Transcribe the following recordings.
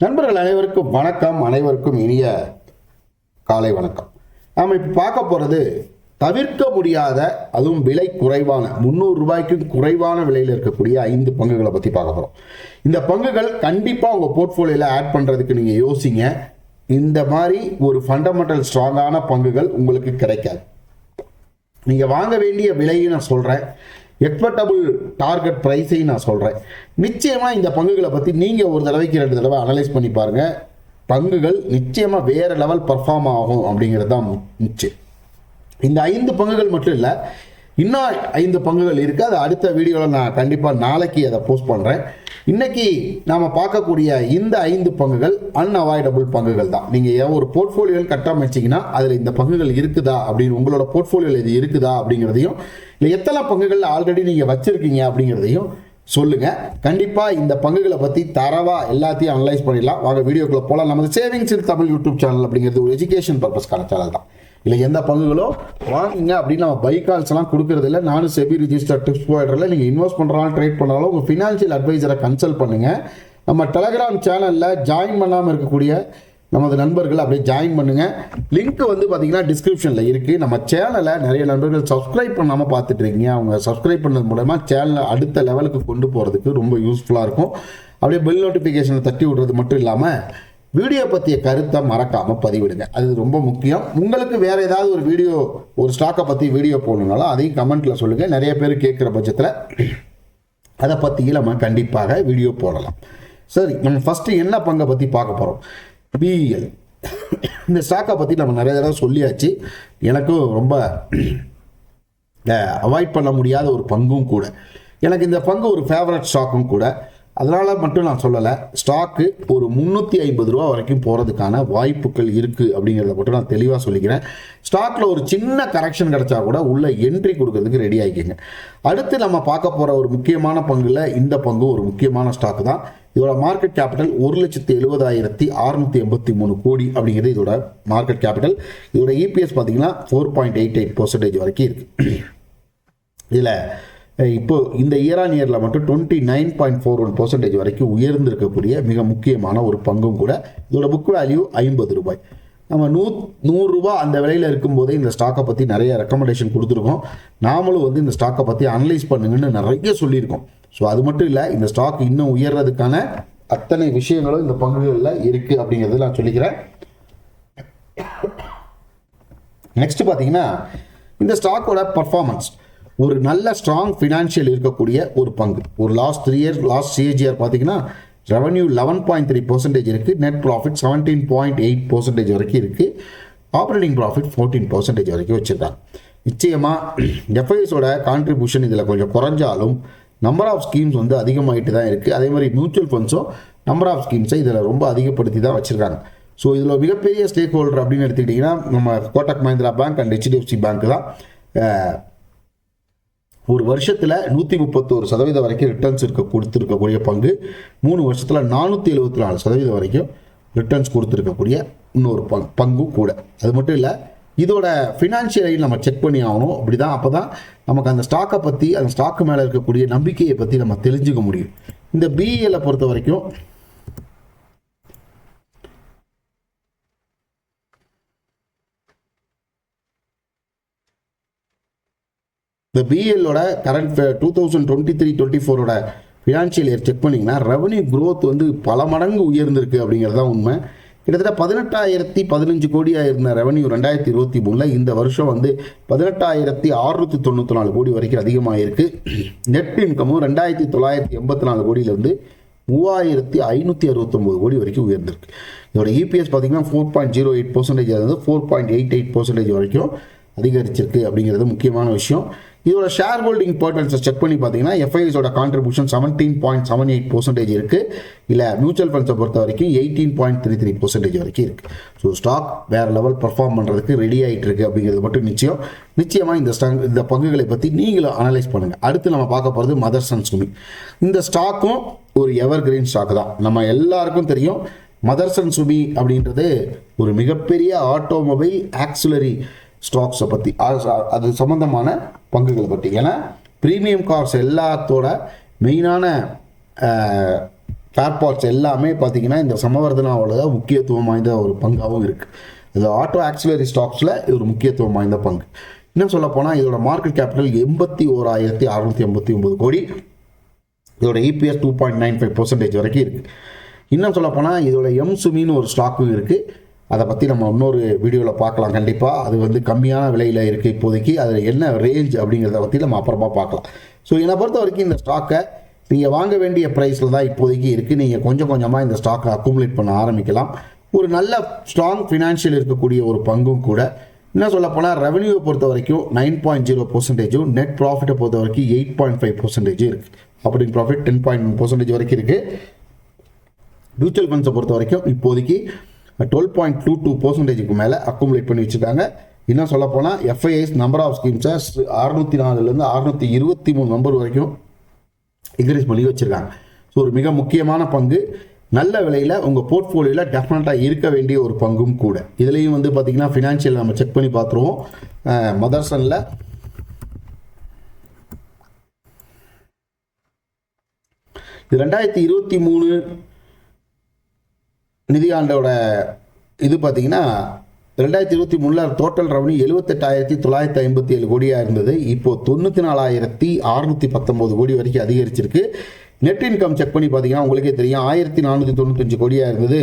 நண்பர்கள் அனைவருக்கும் வணக்கம் அனைவருக்கும் இனிய காலை வணக்கம். நாம் இப்போ பார்க்க போகிறது தவிர்க்க முடியாத அதுவும் விலை குறைவான முந்நூறு ரூபாய்க்கும் குறைவான விலையில் இருக்கக்கூடிய ஐந்து பங்குகளை பற்றி பார்க்க போகிறோம் இந்த பங்குகள் கண்டிப்பாக உங்கள் போர்ட்ஃபோலியோவில் ஆட் பண்ணுறதுக்கு நீங்கள் யோசிங்க. இந்த மாதிரி ஒரு ஃபண்டமெண்டல் ஸ்ட்ராங்கான பங்குகள் உங்களுக்கு கிடைக்காது. நீங்கள் வாங்க வேண்டிய விலையை நான் சொல்கிறேன் எக்ஸ்பெக்டபுள் டார்கெட் ப்ரைஸையும் நான் சொல்கிறேன் நிச்சயமாக இந்த பங்குகளை பற்றி நீங்கள் ஒரு தடவைக்கு ரெண்டு தடவை அனலைஸ் பண்ணி பாருங்கள் பங்குகள் நிச்சயமாக வேறு லெவல் பர்ஃபார்ம் ஆகும் அப்படிங்கிறது தான் நிச்சயம் இந்த ஐந்து பங்குகள் மட்டும் இல்லை இன்னும் ஐந்து பங்குகள் இருக்குது அது அடுத்த வீடியோவில் நான் கண்டிப்பாக நாளைக்கு அதை போஸ்ட் பண்ணுறேன் இன்னைக்கு நாம் பார்க்கக்கூடிய இந்த ஐந்து பங்குகள் அன்அவாய்டபுள் பங்குகள் தான். நீங்கள் ஒரு போர்ட்ஃபோலியோவில் கட்டமைச்சிங்கன்னா அதில் இந்த பங்குகள் இருக்குதா அப்படின்னு உங்களோட போர்ட்ஃபோலியோவில் இது இருக்குதா அப்படிங்கிறதையும் இல்லை எத்தனை பங்குகள் ஆல்ரெடி நீங்கள் வச்சுருக்கீங்க அப்படிங்கிறதையும் சொல்லுங்க. கண்டிப்பா இந்த பங்குகளை பத்தி தரவா எல்லாத்தையும் அனலைஸ் பண்ணிடலாம். வாங்க வீடியோக்குள்ள போலாம். நமது சேவிங்ஸ் தமிழ் யூடியூப் சேனல் அப்படிங்கிறது ஒரு எஜுகேஷன் பர்பஸ்க்கான சேனல் தான். இல்லை எந்த பங்குகளோ வாங்குங்க அப்படின்னு நம்ம பை கால்ஸ் எல்லாம் கொடுக்கறது இல்லை நானும் செபி ரிஜிஸ்டர் டிப்ஸ் போயிடுறல நீங்கள் இன்வெஸ்ட் பண்ணுறாலும் ட்ரேட் பண்ணாலும் உங்கள் ஃபினான்ஷியல் அட்வைசரை கன்சல்ட் பண்ணுங்க. நம்ம டெலகிராம் சேனலில் ஜாயின் பண்ணாமல் இருக்கக்கூடிய நமது நண்பர்கள் அப்படியே ஜாயின் பண்ணுங்க. லிங்க் வந்து பார்த்தீங்கன்னா டிஸ்கிரிப்ஷனில் இருக்குது நம்ம சேனலை நிறைய நண்பர்கள் சப்ஸ்கிரைப் பண்ணாமல் பார்த்துட்டு இருக்கீங்க. அவங்க சப்ஸ்கிரைப் பண்ணது மூலமா சேனலை அடுத்த லெவலுக்கு கொண்டு போகிறதுக்கு ரொம்ப யூஸ்ஃபுல்லாக இருக்கும். அப்படியே பெல் நோட்டிஃபிகேஷனை தட்டி விடுறது மட்டும் இல்லாமல் வீடியோ பற்றிய கருத்தை மறக்காமல் பதிவிடுங்க. அது ரொம்ப முக்கியம். உங்களுக்கு வேறு ஏதாவது ஒரு வீடியோ ஒரு ஸ்டாக்கை பற்றி வீடியோ போடணுனாலும் அதையும் கமெண்ட்டில் சொல்லுங்கள் நிறைய பேர் கேட்குற பட்சத்தில் அதை பற்றி நம்ம கண்டிப்பாக வீடியோ போடலாம். சரி நம்ம ஃபஸ்ட்டு என்ன பங்கை பற்றி பார்க்க போகிறோம் பிஇஎல் இந்த ஸ்டாக்கை பற்றி நம்ம நிறைய தடவை சொல்லியாச்சு. எனக்கும் ரொம்ப அவாய்ட் பண்ண முடியாத ஒரு பங்கும் கூட. எனக்கு இந்த பங்கு ஒரு ஃபேவரட் ஸ்டாக்கும் கூட. அதனால் மட்டும் நான் சொல்லலை. ஸ்டாக்கு ஒரு முந்நூற்றி ஐம்பது ரூபா வரைக்கும் போகிறதுக்கான வாய்ப்புகள் இருக்குது அப்படிங்கிறத மட்டும் நான் தெளிவாக சொல்லிக்கிறேன். ஸ்டாக்கில் ஒரு சின்ன கரெக்ஷன் கிடச்சா கூட உள்ள என்ட்ரி கொடுக்கறதுக்கு ரெடி ஆகிக்கங்க அடுத்து நம்ம பார்க்க போகிற ஒரு முக்கியமான பங்கில் இந்த பங்கு ஒரு முக்கியமான ஸ்டாக் தான். இதோட மார்க்கெட் கேபிட்டல் ஒரு லட்சத்தி எழுபதாயிரத்தி அறுநூத்தி எண்பத்தி மூணு கோடி அப்படிங்கிறது இதோட மார்க்கெட் கேபிட்டல் இதோட இபிஎஸ் பார்த்தீங்கன்னா four point eight eight percentage வரைக்கும் இருக்குது இதில் இப்போது இந்த இயர் ஆன் இயரில் மட்டும் twenty nine point four one percentage வரைக்கும் உயர்ந்திருக்கக்கூடிய மிக முக்கியமான ஒரு பங்கும் கூட இதோட புக் வேல்யூ ஐம்பது ரூபாய். நம்ம நூ நூறுரூவா அந்த விலையில் இருக்கும்போதே இந்த ஸ்டாக்கை பற்றி நிறைய ரெக்கமெண்டேஷன் கொடுத்துருக்கோம். நாமளும் வந்து இந்த ஸ்டாக்கை பற்றி அனலைஸ் பண்ணுங்கன்னு நிறைய சொல்லியிருக்கோம். ஸோ அது மட்டும் இல்லை இந்த ஸ்டாக் இன்னும் உயர்றதுக்கான அத்தனை விஷயங்களும் இந்த பங்குகளில் இருக்குது அப்படிங்கிறது நான் சொல்லிக்கிறேன். நெக்ஸ்ட் பார்த்தீங்கன்னா இந்த ஸ்டாக்கோட பர்ஃபார்மன்ஸ் ஒரு நல்ல ஸ்ட்ராங் ஃபினான்ஷியல் இருக்கக்கூடிய ஒரு பங்கு. ஒரு last three year last CAGR பார்த்தீங்கன்னா revenue eleven point three percentage இருக்குது net profit seventeen point eight percentage வரைக்கும் இருக்குது ஆப்ரேட்டிங் ப்ராஃபிட் ஃபோர்டீன் பர்சன்டேஜ் வரைக்கும் வச்சுருக்காங்க. நிச்சயமாக எஃப்ஐஎஸோட கான்ட்ரிபியூஷன் இதில் கொஞ்சம் குறைஞ்சாலும் நம்பர் ஆஃப் ஸ்கீம்ஸ் வந்து அதிகமாகிட்டு தான் இருக்குது அதே மாதிரி மியூச்சுவல் ஃபண்ட்ஸும் நம்பர் ஆஃப் ஸ்கீம்ஸை இதில் ரொம்ப அதிகப்படுத்தி தான் வச்சுருக்காங்க. ஸோ இதில் மிகப்பெரிய ஸ்டேக் ஹோல்டர் அப்படின்னு எடுத்துக்கிட்டிங்கன்னா நம்ம Kotak Mahindra bank and HDFC bank தான். ஒரு வருஷத்தில் நூற்றி முப்பத்தோரு சதவீதம் வரைக்கும் ரிட்டர்ன்ஸ் இருக்க கொடுத்துருக்கக்கூடிய பங்கு மூணு வருஷத்தில் நானூற்றி எழுபத்தி நாலு சதவீதம் வரைக்கும் ரிட்டர்ன்ஸ் கொடுத்துருக்கக்கூடிய இன்னொரு பங் பங்கும் கூட. அது மட்டும் இல்லை இதோட ஃபினான்ஷியலையும் நம்ம செக் பண்ணி ஆகணும். அப்படி தான் அப்போ தான் நமக்கு அந்த ஸ்டாக்கை பற்றி அந்த ஸ்டாக்கு மேலே இருக்கக்கூடிய நம்பிக்கையை பற்றி நம்ம தெரிஞ்சுக்க முடியும். இந்த பிஇஎல்லை பொறுத்த வரைக்கும் இந்த பிஎல்லோட current two thousand twenty three twenty ஃபோரோட ஃபினான்ஷியல் இயர் செக் பண்ணிங்கன்னா ரெவன்யூ க்ரோத் வந்து பல மடங்கு உயர்ந்திருக்கு அப்படிங்கிறது தான் உண்மை. கிட்டத்தட்ட பதினெட்டாயிரத்தி பதினஞ்சு கோடியாக இருந்த ரெவன்யூ ரெண்டாயிரத்தி இருபத்தி மூணில் இந்த வருஷம் வந்து பதினெட்டாயிரத்தி அறுநூற்றி தொண்ணூற்றி நாலு கோடி வரைக்கும் அதிகமாக இருக்குது நெட் இன்கமும் ரெண்டாயிரத்தி தொள்ளாயிரத்தி எண்பத்தி நாலு கோடியிலேருந்து மூவாயிரத்தி ஐநூற்றி அறுபத்தொம்போது கோடி வரைக்கும் உயர்ந்திருக்கு. இதோட இபிஎஸ் பார்த்தீங்கன்னா four point zero eight percentage இருந்து four point eight eight percentage வரைக்கும் அதிகரிச்சிருக்கு அப்படிங்கிறது முக்கியமான விஷயம். இதோட ஷேர் ஹோல்டிங் போர்ட்டல்ஸை செக் பண்ணி பார்த்தீங்கன்னா எஃப்ஐஎஸோட contribution seventeen point seven eight percentage இருக்குது இல்லை மியூச்சுவல் ஃபண்ட்ஸை பொறுத்த வரைக்கும் eighteen point three three percentage வரைக்கும் இருக்குது ஸோ ஸ்டாக் வேறு லெவல் பர்ஃபார்ம் பண்ணுறதுக்கு ரெடி ஆகிட்டு இருக்கு அப்படிங்கிறது மட்டும் நிச்சயம். நிச்சயமாக இந்த ஸ்டாங் இந்த பங்குகளை பற்றி நீங்களும் அனலைஸ் பண்ணுங்கள் அடுத்து நம்ம பார்க்க போகிறது மதர்ஸ் அண்ட் சுமி இந்த ஸ்டாக்கும் ஒரு எவர் கிரீன் ஸ்டாக் தான். நம்ம எல்லாருக்கும் தெரியும் மதர்ஸ் அண்ட் சுமி அப்படின்றது ஒரு மிகப்பெரிய ஆட்டோமொபைல் ஆக்சுலரி ஸ்டாக்ஸை பற்றி அது சம்மந்தமான பங்குகளை பற்றி ஏன்னா ப்ரீமியம் கார்ஸ் எல்லாத்தோட மெயினான ஃபேர் பார்ட்ஸ் எல்லாமே பார்த்தீங்கன்னா இந்த சமவர்தனாவோட முக்கியத்துவம் வாய்ந்த ஒரு பங்காகவும் இருக்குது இது ஆட்டோ ஆக்சிலரி ஸ்டாக்ஸில் இது ஒரு முக்கியத்துவம் வாய்ந்த பங்கு. இன்னும் சொல்ல போனால் இதோட மார்க்கெட் கேபிட்டல் எண்பத்தி ஓராயிரத்தி அறநூற்றி எண்பத்தி ஒம்பது கோடி. இதோட EPS two point nine five percentage வரைக்கும் இருக்குது இன்னும் சொல்ல போனால் இதோட எம் சுமின்னு ஒரு ஸ்டாக்கும் இருக்குது அதை பற்றி நம்ம இன்னொரு வீடியோவில் பார்க்கலாம். கண்டிப்பாக அது வந்து கம்மியான விலையில் இருக்குது இப்போதைக்கு. அதில் என்ன ரேஞ்ச் அப்படிங்கிறத பற்றி நம்ம அப்புறமா பார்க்கலாம். ஸோ என்னை பொறுத்த வரைக்கும் இந்த ஸ்டாக்கை நீங்கள் வாங்க வேண்டிய ப்ரைஸில் தான் இப்போதைக்கு இருக்குது நீங்கள் கொஞ்சம் கொஞ்சமாக இந்த ஸ்டாக்கை அக்குமுலேட் பண்ண ஆரம்பிக்கலாம். ஒரு நல்ல ஸ்ட்ராங் ஃபினான்ஷியல் இருக்கக்கூடிய ஒரு பங்கும் கூட. என்ன சொல்ல போனால் ரெவன்யூவை பொறுத்த வரைக்கும் நைன் பாயிண்ட் ஜீரோ பர்சன்டேஜும் நெட் ப்ராஃபிட்டை பொறுத்த வரைக்கும் எயிட் பாயிண்ட் ஃபைவ் பர்சன்டேஜும் இருக்குது operating profit ten point percentage வரைக்கும் இருக்குது மியூச்சுவல் ஃபண்ட்ஸை பொறுத்த வரைக்கும் இப்போதைக்கு டுவெல் பாயிண்ட் டூ டூ பர்சன்டேஜுக்கு மேலே அக்குமுலேட் பண்ணி வச்சுருக்காங்க. இன்னும் சொல்ல போனால் நம்பர் ஆஃப் ஸ்கீம்ஸை அறுநூற்றி நாலுலேருந்து அறுநூற்றி இருபத்தி மூணு நம்பர் வரைக்கும் இன்க்ரீஸ் பண்ணி வச்சுருக்காங்க. ஸோ ஒரு மிக முக்கியமான பங்கு. நல்ல விலையில் உங்கள் போர்ட்ஃபோலியோவில் டெஃபினட்டாக இருக்க வேண்டிய ஒரு பங்கும் கூட. இதுலேயும் வந்து பார்த்திங்கன்னா ஃபினான்ஷியல் நம்ம செக் பண்ணி பார்த்துருவோம் மதர்சனில் இது ரெண்டாயிரத்தி இருபத்தி மூணு நிதியாண்டோட இது பார்த்தீங்கன்னா ரெண்டாயிரத்தி இருபத்தி மூணில் டோட்டல் ரெவன்யூ எழுபத்தெட்டாயிரத்தி தொள்ளாயிரத்தி ஐம்பத்தி ஏழு கோடியாக இருந்தது. இப்போது தொண்ணூற்றி நாலாயிரத்தி அறுநூற்றி பத்தொம்போது கோடி வரைக்கும் அதிகரிச்சிருக்கு. நெட் இன்கம் செக் பண்ணி பார்த்தீங்கன்னா உங்களுக்கே தெரியும் ஆயிரத்தி நானூற்றி தொண்ணூத்தஞ்சு கோடியாக இருந்தது.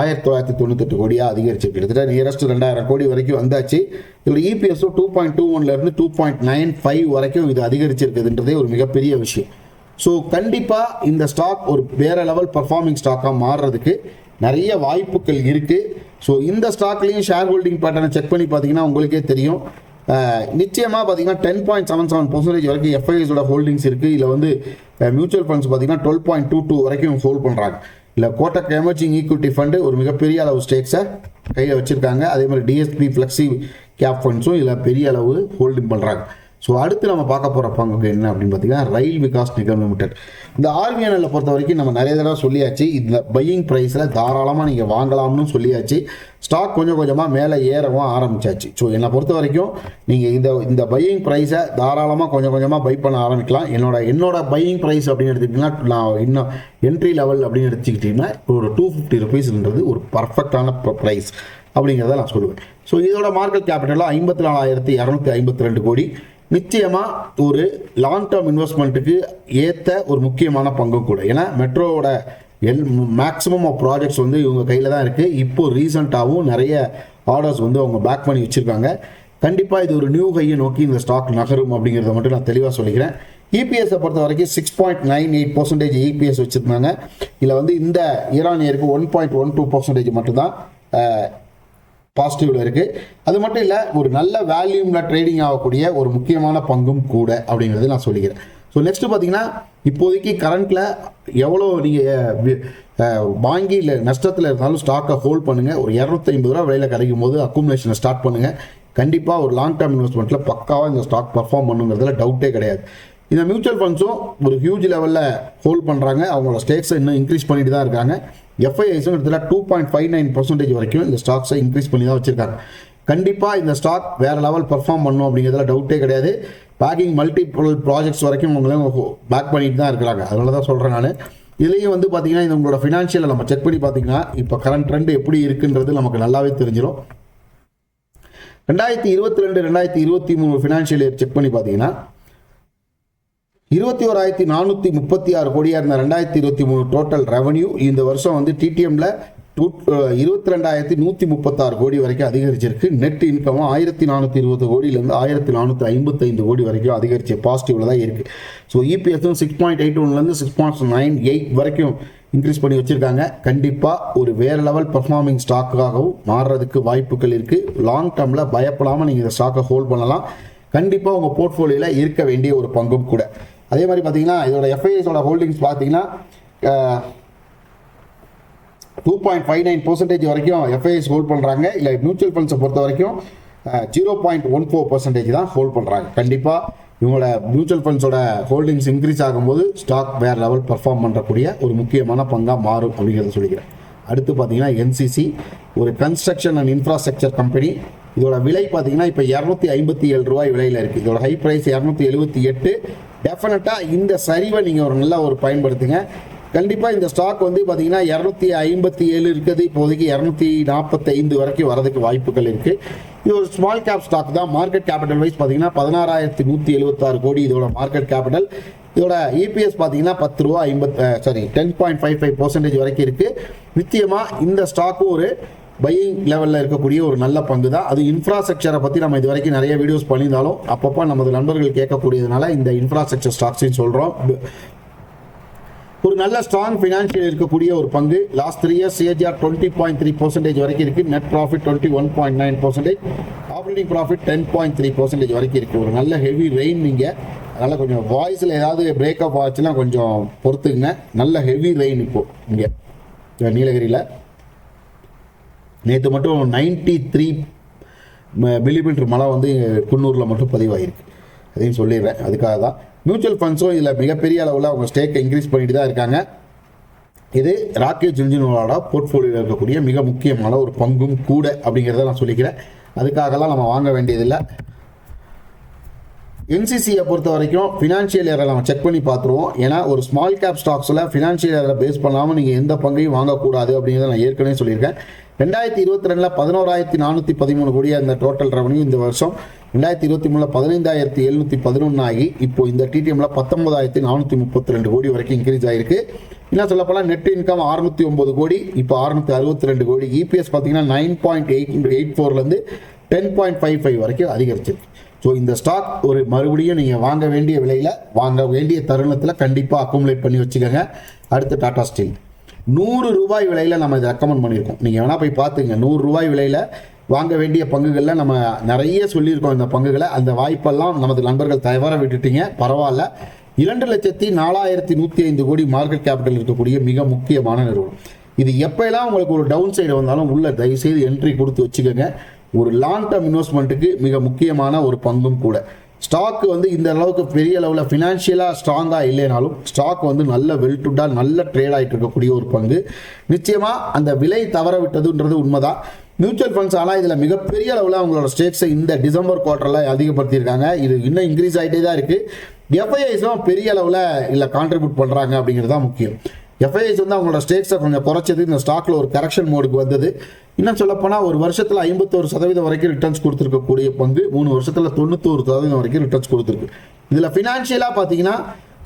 ஆயிரத்தி தொள்ளாயிரத்தி தொண்ணூத்தெட்டு கோடியாக அதிகரிச்சிருக்கு கிட்டத்தட்ட நியரஸ்ட் ரெண்டாயிரம் கோடி வரைக்கும் வந்தாச்சு. இதோட இபிஎஸும் டூ பாயிண்ட் டூ ஒன்லேருந்து டூ பாயிண்ட் நைன் ஃபைவ் வரைக்கும் இது அதிகரிச்சிருக்குதுன்றதே ஒரு மிகப்பெரிய விஷயம். ஸோ கண்டிப்பாக இந்த ஸ்டாக் ஒரு வேற லெவல் பர்ஃபார்மிங் ஸ்டாக்காக மாறுறதுக்கு நிறைய வாய்ப்புகள் இருக்குது ஸோ இந்த ஸ்டாக்லேயும் ஷேர் ஹோல்டிங் பேட்டர்னை செக் பண்ணி பார்த்தீங்கன்னா உங்களுக்கே தெரியும். நிச்சயமாக பார்த்தீங்கன்னா ten point seven seven percentage வரைக்கும் எஃப்ஐஎஸோட ஹோல்டிங்ஸ் இருக்குது இல்லை வந்து மியூச்சுவல் ஃபண்ட்ஸ் பார்த்தீங்கன்னா டுவெல் பாயிண்ட் டூ டூ வரைக்கும் ஹோல்ட் பண்ணுறாங்க இல்லை கோட்டக் எமர்ஜிங் ஈக்விட்டி ஃபண்டு ஒரு மிகப்பெரிய அளவு ஸ்டேக்ஸை கையில் வச்சுருக்காங்க. அதே மாதிரி டிஎஸ்பி ஃப்ளெக்ஸி கேப் ஃபண்ட்ஸும் இதில் பெரிய அளவு ஹோல்டிங் பண்ணுறாங்க ஸோ அடுத்து நம்ம பார்க்க போகிற பங்கு என்ன அப்படின்னு பார்த்தீங்கன்னா ரயில் விகாஸ் நிகம் லிமிடெட். இந்த ஆர்பிஎன்எல்ல பொறுத்த வரைக்கும் நம்ம நிறைய தடவை சொல்லியாச்சு. இந்த பையிங் ப்ரைஸில் தாராளமாக நீங்கள் வாங்கலாம்னு சொல்லியாச்சு. ஸ்டாக் கொஞ்சம் கொஞ்சமாக மேலே ஏறவும் ஆரம்பிச்சாச்சு. ஸோ என்னை பொறுத்த வரைக்கும் நீங்கள் இந்த இந்த பையிங் ப்ரைஸை தாராளமாக கொஞ்சம் கொஞ்சமாக பை பண்ண ஆரம்பிக்கலாம். என்னோட என்னோட பையிங் ப்ரைஸ் அப்படின்னு எடுத்துக்கிட்டிங்கன்னா நான் இன்னும் என்ட்ரி லெவல் அப்படின்னு எடுத்துக்கிட்டிங்கன்னா ஒரு டூ ஃபிஃப்டி ருபீஸ்ன்றது ஒரு பர்ஃபெக்டான ப்ரைஸ் அப்படிங்கிறத நான் சொல்லுவேன். ஸோ இதோட மார்க்கெட் கேபிட்டலாக ஐம்பத்தி நாலாயிரத்தி இரநூத்தி ஐம்பத்தி ரெண்டு கோடி. நிச்சயமாக ஒரு லாங் டேர்ம் இன்வெஸ்ட்மெண்ட்டுக்கு ஏற்ற ஒரு முக்கியமான பங்கு கூட. ஏன்னா மெட்ரோவோட எல் மேக்ஸிமம் ஆஃப் ப்ராஜெக்ட்ஸ் வந்து இவங்க கையில் தான் இருக்குது இப்போது ரீசெண்டாகவும் நிறைய ஆர்டர்ஸ் வந்து அவங்க பேக் பண்ணி வச்சுருக்காங்க. கண்டிப்பாக இது ஒரு நியூ ஹையை நோக்கி இந்த ஸ்டாக் நகரும் அப்படிங்கிறத மட்டும் நான் தெளிவாக சொல்லிக்கிறேன். இபிஎஸை பொறுத்த வரைக்கும் six point nine eight percentage EPS வச்சுருந்தாங்க. இதில் வந்து இந்த ஈரானியருக்கு one point one two percentage மட்டும்தான் பாசிட்டிவ்ல இருக்கு. அது மட்டும் இல்லை ஒரு நல்ல வேல்யூமில் ட்ரேடிங் ஆகக்கூடிய ஒரு முக்கியமான பங்கும் கூட அப்படிங்கிறது நான் சொல்லிக்கிறேன். ஸோ நெக்ஸ்ட் பார்த்தீங்கன்னா இப்போதைக்கு கரண்ட்டில் எவ்வளோ நீங்கள் வாங்கி இல்லை நஷ்டத்தில் இருந்தாலும் ஸ்டாக்கை ஹோல்ட் பண்ணுங்கள் ஒரு இரநூத்தி ஐம்பது ரூபா விலையில் கிடைக்கும் போது அக்குமுலேஷனை ஸ்டார்ட் பண்ணுங்கள் கண்டிப்பாக ஒரு லாங் டேர்ம் இன்வெஸ்ட்மெண்ட்டில் பக்காவாக இந்த ஸ்டாக் பர்ஃபார்ம் பண்ணுங்கிறதுல டவுட்டே கிடையாது. இந்த மியூச்சுவல் ஃபண்ட்ஸும் ஒரு ஹியூஜ் லெவலில் ஹோல்ட் பண்ணுறாங்க அவங்களோட ஸ்டேக்ஸை இன்னும் இன்க்ரீஸ் பண்ணிட்டு தான் இருக்காங்க. எஃப்ஐஐஸும் இடத்துல two point five nine percentage வரைக்கும் இந்த ஸ்டாக்ஸை இன்க்ரீஸ் பண்ணி தான் வச்சிருக்காங்க. கண்டிப்பாக இந்த ஸ்டாக் வேறு லெவல் பெர்ஃபார்ம் பண்ணும் அப்படிங்கிறதுல டவுட்டே கிடையாது. பேக்கிங் மல்டிபிள் ப்ராஜெக்ட்ஸ் வரைக்கும் உங்களையும் பேக் பண்ணிட்டு தான் இருக்கிறாங்க. அதனால தான் சொல்கிறேன் நான். இதுலேயும் வந்து பார்த்தீங்கன்னா இது உங்களோட ஃபினான்ஷியலை நம்ம செக் பண்ணி பார்த்தீங்கன்னா இப்போ கரண்ட் ட்ரெண்ட் எப்படி இருக்குன்றது நமக்கு நல்லாவே தெரிஞ்சிடும் ரெண்டாயிரத்தி இருபத்தி ரெண்டு ரெண்டாயிரத்தி இருபத்தி மூணு ஃபினான்ஷியல் இயர் செக் பண்ணி பார்த்தீங்கன்னா இருபத்தி ஓராயிரத்தி நானூற்றி முப்பத்தி ஆறு கோடியாக இருந்த ரெண்டாயிரத்தி இருபத்தி மூணு டோட்டல் ரெவன்யூ இந்த வருஷம் வந்து டிடிஎம்ல டூ இருபத்தி ரெண்டாயிரத்தி நூற்றி முப்பத்தாறு கோடி வரைக்கும் அதிகரிச்சிருக்கு. நெட் இன்கமும் ஆயிரத்தி நானூற்றி இருபது கோடியிலேருந்து ஆயிரத்தி நானூற்றி ஐம்பத்தைந்து கோடி வரைக்கும் அதிகரிச்சு பாசிட்டிவில் தான் இருக்குது ஸோ இபிஎஸும் சிக்ஸ் பாயிண்ட் எயிட் ஒன்லேருந்து சிக்ஸ் பாயிண்ட் நைன் எயிட் வரைக்கும் இன்க்ரீஸ் பண்ணி வச்சுருக்காங்க. கண்டிப்பாக ஒரு வேறு லெவல் பர்ஃபார்மிங் ஸ்டாக்காகவும் மாறுறதுக்கு வாய்ப்புகள் இருக்குது லாங் டேர்மில் பயப்படாமல் நீங்கள் இந்த ஸ்டாக்கை ஹோல்ட் பண்ணலாம். கண்டிப்பாக உங்கள் போர்ட்ஃபோலியோவில் இருக்க வேண்டிய ஒரு பங்கும் கூட. அதே மாதிரி பார்த்தீங்கன்னா இதோட எஃப்ஐஎஸோட ஹோல்டிங்ஸ் பார்த்தீங்கன்னா two point five nine percentage வரைக்கும் எஃப்ஐஎஸ் ஹோல்ட் பண்ணுறாங்க இல்லை மியூச்சுவல் ஃபண்ட்ஸை பொறுத்த வரைக்கும் zero point one four percentage தான் ஹோல்ட் பண்ணுறாங்க கண்டிப்பாக இவங்களோட மியூச்சுவல் ஃபண்ட்ஸோட ஹோல்டிங்ஸ் இன்க்ரீஸ் ஆகும்போது ஸ்டாக் வேறு லெவல் பர்ஃபார்ம் பண்ணுறக்கூடிய ஒரு முக்கியமான பங்காக மாறும் அப்படிங்கிறத சொல்லிக்கிறேன். அடுத்து பார்த்தீங்கன்னா என்சிசி ஒரு கன்ஸ்ட்ரக்ஷன் அண்ட் இன்ஃப்ராஸ்ட்ரக்சர் கம்பெனி இதோட விலை பார்த்தீங்கன்னா இப்போ இரநூத்தி ஐம்பத்தி ஏழு ரூபாய் விலையில் இருக்குது இதோட ஹை ப்ரைஸ் இரநூத்தி எழுபத்தி எட்டு டெஃபினட்டாக இந்த சரிவை நீங்கள் ஒரு நல்ல ஒரு பயன்படுத்துங்க. கண்டிப்பாக இந்த ஸ்டாக் வந்து பார்த்தீங்கன்னா இரநூத்தி ஐம்பத்தி ஏழு இருக்குது. இப்போதைக்கு இரநூத்தி நாற்பத்தைந்து வரைக்கும் வரதுக்கு வாய்ப்புகள் இருக்குது இது ஒரு ஸ்மால் கேப் ஸ்டாக் தான். மார்க்கெட் கேபிட்டல் வைஸ் பார்த்தீங்கன்னா பதினாறாயிரத்தி நூற்றி எழுபத்தாறு கோடி இதோட மார்க்கெட் கேபிட்டல் இதோட இபிஎஸ் பார்த்தீங்கன்னா பத்து ரூபா ஐம்பத் sorry ten point five five percentage வரைக்கும் இருக்குது நிச்சயமாக இந்த ஸ்டாக்கும் ஒரு பையிங் லெவலில் இருக்கக்கூடிய ஒரு நல்ல பங்கு தான் அது இன்ஃப்ராஸ்ட்ரக்சரை பற்றி நம்ம இது வரைக்கும் நிறைய வீடியோஸ் பண்ணியிருந்தாலும் அப்பப்போ நமது நண்பர்கள் கேட்கக்கூடியதுனால இந்த இன்ஃப்ராஸ்ட்ரக்சர் ஸ்டாக்ஸையும் சொல்கிறோம் ஒரு நல்ல ஸ்ட்ராங் ஃபினான்ஷியல் இருக்கக்கூடிய ஒரு பங்கு. Last three years CAGR twenty point three percentage வரைக்கும் இருக்குது net profit twenty one point nine percentage operating profit ten point three percentage வரைக்கும் இருக்குது ஒரு நல்ல ஹெவி ரெயின் நீங்கள் அதனால் கொஞ்சம் வாய்ஸில் ஏதாவது பிரேக்கப் ஆச்சுன்னா கொஞ்சம் பொறுத்துக்குங்க. நல்ல ஹெவி ரெயின் இப்போது இங்கே நீலகிரியில். நேற்று மட்டும் நைன்டி த்ரீ மில்லிமீட்டர் மழை வந்து குன்னூரில் மட்டும் பதிவாகிருக்கு அதையும் சொல்லிடுறேன். அதுக்காக தான். மியூச்சுவல் ஃபண்ட்ஸும் இதில் மிகப்பெரிய அளவில் அவங்க ஸ்டேக்கை இன்க்ரீஸ் பண்ணிட்டு தான் இருக்காங்க. இது ராக்கேஷ் ஜின்ஜினோட போர்ட்ஃபோலியோவில் இருக்கக்கூடிய மிக முக்கியமான ஒரு பங்கும் கூட அப்படிங்கிறத நான் சொல்லிக்கிறேன். அதுக்காகலாம் நம்ம வாங்க வேண்டியதில்லை. என்சிசியை பொறுத்த வரைக்கும் ஃபினான்ஷியல் இயரை நம்ம செக் பண்ணி பார்த்துருவோம். ஏன்னா ஒரு ஸ்மால் கேப் ஸ்டாக்ஸில் ஃபினான்ஷியல் இயரை பேஸ் பண்ணாமல் நீங்கள் எந்த பங்கையும் வாங்கக்கூடாது அப்படிங்கிறத நான் ஏற்கனவே சொல்லியிருக்கேன். ரெண்டாயிரத்தி இருபத்தி ரெண்டில் பதினோராயிரத்தி நானூற்றி பதிமூணு கோடி அந்த டோட்டல் ரெவன்யூ இந்த வருஷம். ரெண்டாயிரத்தி இருபத்தி மூணில் பதினைந்தாயிரத்தி எழுநூற்றி பதினொன்று ஆகி இப்போ இந்த டிடிஎம்ல பத்தொன்பதாயிரத்தி நானூற்றி முப்பத்தி ரெண்டு கோடி வரைக்கும் இன்க்ரீஸ் ஆயிருக்கு. என்ன சொல்லப்போனால் நெட் இன்கம் அறுநூத்தி ஒன்பது கோடி இப்போ அறுநூத்தி அறுபத்தி ரெண்டு கோடி. இபிஎஸ் பார்த்தீங்கன்னா நைன் பாயிண்ட் எயிட் எயிட் ஃபோர்லேருந்து டென் பாயிண்ட் ஃபைவ் ஃபைவ் வரைக்கும் அதிகரிச்சிருக்கு. ஸோ இந்த ஸ்டாக் ஒரு மறுபடியும் நீங்கள் வாங்க வேண்டிய விலையில் வாங்க வேண்டிய தருணத்தில் கண்டிப்பாக அக்குமுலேட் பண்ணி வச்சுக்கோங்க. அடுத்து டாடா ஸ்டீல் நூறு ரூபாய் விலையில் நம்ம இதை ரெக்கமெண்ட் பண்ணியிருக்கோம். நீங்கள் வேணால் போய் பார்த்துங்க. நூறு ரூபாய் விலையில் வாங்க வேண்டிய பங்குகளில் நம்ம நிறைய சொல்லியிருக்கோம் இந்த பங்குகளை. அந்த வாய்ப்பெல்லாம் நமது நண்பர்கள் தவற விட்டுட்டீங்க. பரவாயில்ல. இரண்டு லட்சத்தி நாலாயிரத்தி நூற்றி ஐந்து கோடி மார்க்கெட் கேபிட்டல் இருக்கக்கூடிய மிக முக்கியமான நிறுவனம். இது எப்போல்லாம் உங்களுக்கு ஒரு டவுன் சைடு வந்தாலும் உள்ள தயவுசெய்து என்ட்ரி கொடுத்து வச்சுக்கோங்க. ஒரு லாங் டேர்ம் இன்வெஸ்ட்மெண்ட்டுக்கு மிக முக்கியமான ஒரு பங்கும் கூட. ஸ்டாக் வந்து இந்த அளவுக்கு பெரிய அளவில் ஃபினான்ஷியலாக ஸ்ட்ராங்காக இல்லைனாலும் ஸ்டாக் வந்து நல்ல வெல்டுட்டாக நல்ல ட்ரேட் ஆகிட்டு இருக்கக்கூடிய ஒரு பங்கு. நிச்சயமாக அந்த விலை தவற விட்டதுன்றது உண்மைதான். மியூச்சுவல் ஃபண்ட்ஸ் ஆனால் இதில் மிகப்பெரிய அளவில் அவங்களோட ஸ்டேக்ஸை இந்த டிசம்பர் குவார்ட்டரில் அதிகப்படுத்தியிருக்காங்க. இது இன்னும் இன்க்ரீஸ் ஆகிட்டே தான் இருக்குது எஃப்ஐஐஸும் பெரிய அளவில் இல்லை கான்ட்ரிபியூட் பண்ணுறாங்க அப்படிங்கிறது தான் முக்கியம். எஃப்ஐஎஸ் வந்து அவங்களோட ஸ்டேக்ஸை கொஞ்சம் குறைச்சது. இந்த ஸ்டாக்ல ஒரு கரெக்ஷன் மோடுக்கு வந்தது. இன்னும் சொல்லப்போனால் ஒரு வருஷத்தில் ஐம்பத்தோரு சதவீதம் வரைக்கும் ரிட்டர்ன்ஸ் கொடுத்துருக்கக்கூடிய பங்கு மூணு வருஷத்தில் தொண்ணூத்தோரு சதவீதம் வரைக்கும் ரிட்டர்ன்ஸ் கொடுத்துருக்கு. இதில் ஃபினான்ஷியலாக பார்த்தீங்கன்னா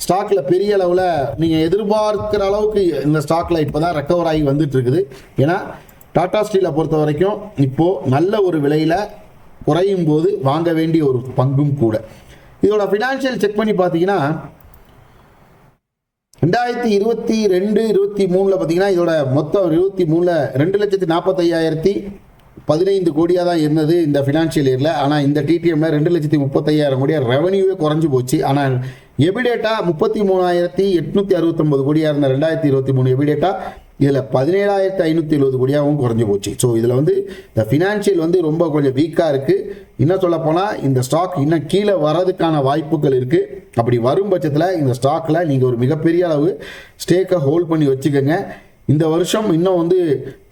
ஸ்டாக்ல பெரிய அளவில் நீங்கள் எதிர்பார்க்கிற அளவுக்கு இந்த ஸ்டாக்ல இப்போ தான் ரெக்கவர் ஆகி வந்துட்டு இருக்குது ஏன்னா டாடா ஸ்டீலை பொறுத்த வரைக்கும் இப்போது நல்ல ஒரு விலையில் குறையும் போது வாங்க வேண்டிய ஒரு பங்கும் கூட. இதோட ஃபினான்ஷியல் செக் பண்ணி பார்த்தீங்கன்னா ரெண்டாயிரத்தி இருபத்தி ரெண்டு இருபத்தி மூணில் பார்த்தீங்கன்னா இதோட மொத்தம் இருபத்தி மூணில் ரெண்டு லட்சத்தி நாற்பத்தையாயிரத்தி பதினைந்து கோடியாக தான் இருந்தது இந்த ஃபினான்ஷியல் இயரில் ஆனால் இந்த டிடிஎம்ல ரெண்டு லட்சத்தி முப்பத்தையாயிரம் கோடியாக ரெவன்யூவே குறைஞ்சி போச்சு. ஆனால் எபிடேட்டா முப்பத்தி மூணாயிரத்தி எட்நூற்றி அறுபத்தொம்பது கோடியாக இருந்த ரெண்டாயிரத்தி இருபத்தி மூணு எபிடேட்டா இதில் பதினேழாயிரத்தி ஐநூற்றி எழுபது கோடியாகவும் குறைஞ்சி போச்சு. ஸோ இதில் வந்து இந்த ஃபினான்ஷியல் வந்து ரொம்ப கொஞ்சம் வீக்காக இருக்குது இன்னும் சொல்ல போனால் இந்த ஸ்டாக் இன்னும் கீழே வர்றதுக்கான வாய்ப்புகள் இருக்குது அப்படி வரும் பட்சத்தில் இந்த ஸ்டாக்கில் நீங்கள் ஒரு மிகப்பெரிய அளவு ஸ்டேக்கை ஹோல்ட் பண்ணி வச்சுக்கோங்க. இந்த வருஷம் இன்னும் வந்து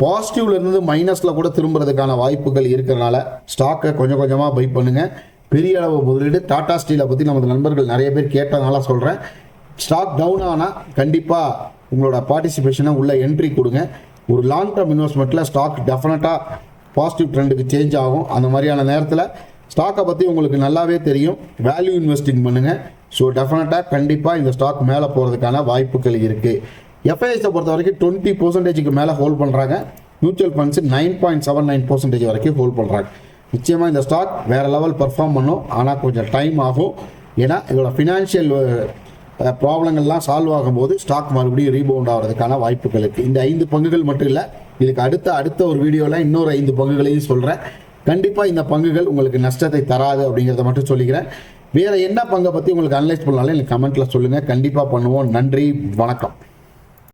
பாசிட்டிவ்லேருந்து மைனஸில் கூட திரும்புறதுக்கான வாய்ப்புகள் இருக்கிறனால ஸ்டாக்கை கொஞ்சம் கொஞ்சமாக பை பண்ணுங்கள் பெரிய அளவு முதலீடு. டாடா ஸ்டீலை பற்றி நமது நண்பர்கள் நிறைய பேர் கேட்டதுனால சொல்கிறேன் ஸ்டாக் டவுன் ஆனால் கண்டிப்பாக உங்களோட பார்ட்டிசிபேஷனை உள்ள என்ட்ரி கொடுங்க. ஒரு லாங் டேர்ம் இன்வெஸ்ட்மெண்ட்டில் ஸ்டாக் டெஃபினட்டாக பாசிட்டிவ் ட்ரெண்டுக்கு சேஞ்ச் ஆகும். அந்த மாதிரியான நேரத்தில் ஸ்டாக்கை பற்றி உங்களுக்கு நல்லாவே தெரியும். வேல்யூ இன்வெஸ்டிங் பண்ணுங்கள் ஸோ டெஃபினட்டாக கண்டிப்பாக இந்த ஸ்டாக் மேலே போகிறதுக்கான வாய்ப்புகள் இருக்குது எஃப்ஐஎஸை பொறுத்த வரைக்கும் டுவெண்ட்டி பர்சன்டேஜுக்கு மேலே ஹோல்ட் பண்ணுறாங்க mutual funds nine point seven nine percentage வரைக்கும் ஹோல்ட் பண்ணுறாங்க நிச்சயமாக இந்த ஸ்டாக் வேறு லெவல் பர்ஃபார்ம் பண்ணும். ஆனால் கொஞ்சம் டைம் ஆகும். ஏன்னா இதோட ஃபினான்ஷியல் ப்ராப்ளங்கள்லாம் சால்வ் ஆகும்போது ஸ்டாக் மறுபடியும் ரீபவுண்ட் ஆகிறதுக்கான வாய்ப்புகள் இருக்குது இந்த ஐந்து பங்குகள் மட்டும் இல்லை இதுக்கு அடுத்த அடுத்த ஒரு வீடியோவில் இன்னொரு ஐந்து பங்குகளையும் சொல்கிறேன் கண்டிப்பாக இந்த பங்குகள் உங்களுக்கு நஷ்டத்தை தராது அப்படிங்கிறத மட்டும் சொல்லிக்கிறேன். வேறு என்ன பங்கை பற்றி உங்களுக்கு அனலைஸ் பண்ணாலும் எனக்கு கமெண்ட்டில் சொல்லுங்கள் கண்டிப்பாக பண்ணுவோம். நன்றி. வணக்கம்.